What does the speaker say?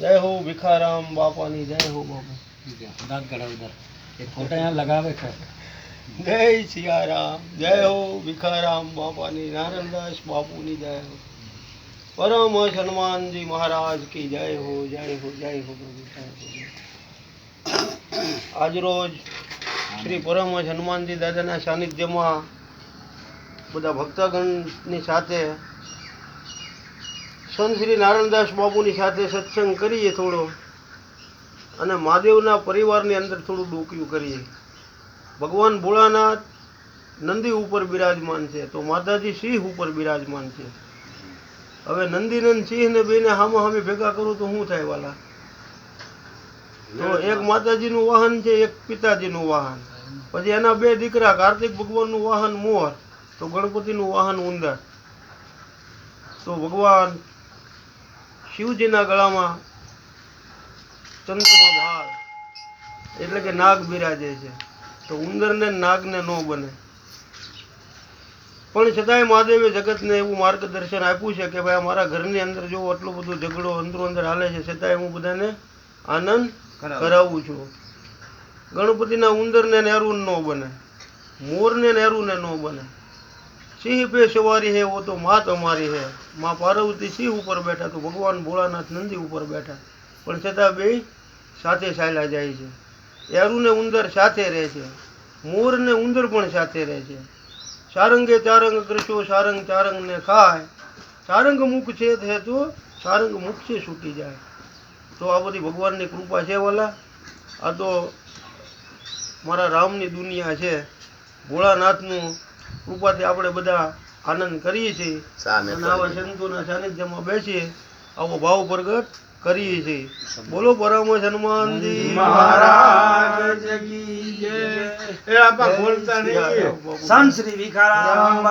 જય હો ભિખારામ બાપાની, જય હો બાપા. દાંત કઢાવદાર એ ફોટા અહીંયા લગાવે છે જય સિયારામ જય હો ભિખારામ બાપાની, નારાયણદાસ બાપુની જય હો. પરમ હનુમાનજી મહારાજ કી જય હો જય હો જય હો પ્રભુ આજરોજ શ્રી પરમ હનુમાનજી દાદાના સાનિધ્યમાં બધા ભક્તગણની સાથે સંત શ્રી નારાયણદાસ બાપુની સાથે સત્સંગ કરીએ થોડો અને મહાદેવના પરિવારની અંદર થોડું ડોક્યું કરીએ. ભગવાન ભોળાનાથ નંદી ઉપર બિરાજમાન છે, તો માતાજી સિંહ ઉપર બિરાજમાન છે. હવે નંદીનંદ સિંહને બેને હામો હામે ભેગા કરું તો શું થાય વાલા? તો એક માતાજીનું વાહન છે, એક પિતાજીનું વાહન. પછી એના બે દીકરા, કાર્તિક ભગવાનનું વાહન મોર તો ગણપતિનું વાહન ઉંદર. તો ભગવાન શિવજીના ગળામાં ચંદ્રમાં ભાર. એટલે કે નાગ બિરાજે છે. તો ઉંદરને નાગને ન બને. પણ છતાંય મહાદેવે જગતને એવું માર્ગદર્શન આપ્યું છે કે ભાઈ અમારા ઘરની અંદર જો આટલું બધો ઝઘડો અંદરો અંદર હાલે છે છતાંય હું બધાને આનંદ કરાવું. છું. ગણપતિના ઉંદરને નેરું ન બને. મોરને નેરું ને ન બને. સિંહ પે સવારી હે ઓ તો મા તમારી હે. મા પાર્વતી સિંહ ઉપર બેઠા, તો ભગવાન ભોળાનાથ નંદી ઉપર બેઠા. પણ છતાં બે સાથે ચાલ્યા જાય છે. એરુને ઉંદર સાથે રહે છે. મોરને ઉંદર પણ સાથે રહે છે. સારંગે ચારંગ કૃષો સારંગ ચારંગને ખાય. સારંગ મુખ છે તે તો સારંગ મુખ છે છૂટી જાય. તો આ બધી ભગવાનની કૃપા છે વાલા. આ તો મારા રામની દુનિયા છે. ભોળાનાથનું કૃપાથી આપણે બધા આનંદ કરીએ છીએ અને આવા સંતોના સાનિધ્યમાં બેસીએ આવો ભાવ પ્રગટ કરીએ છીએ. બોલો પરમ હનુમાનજી. મહારાજ એ આપા બોલતા નહીં. સંત શ્રી વિખારામ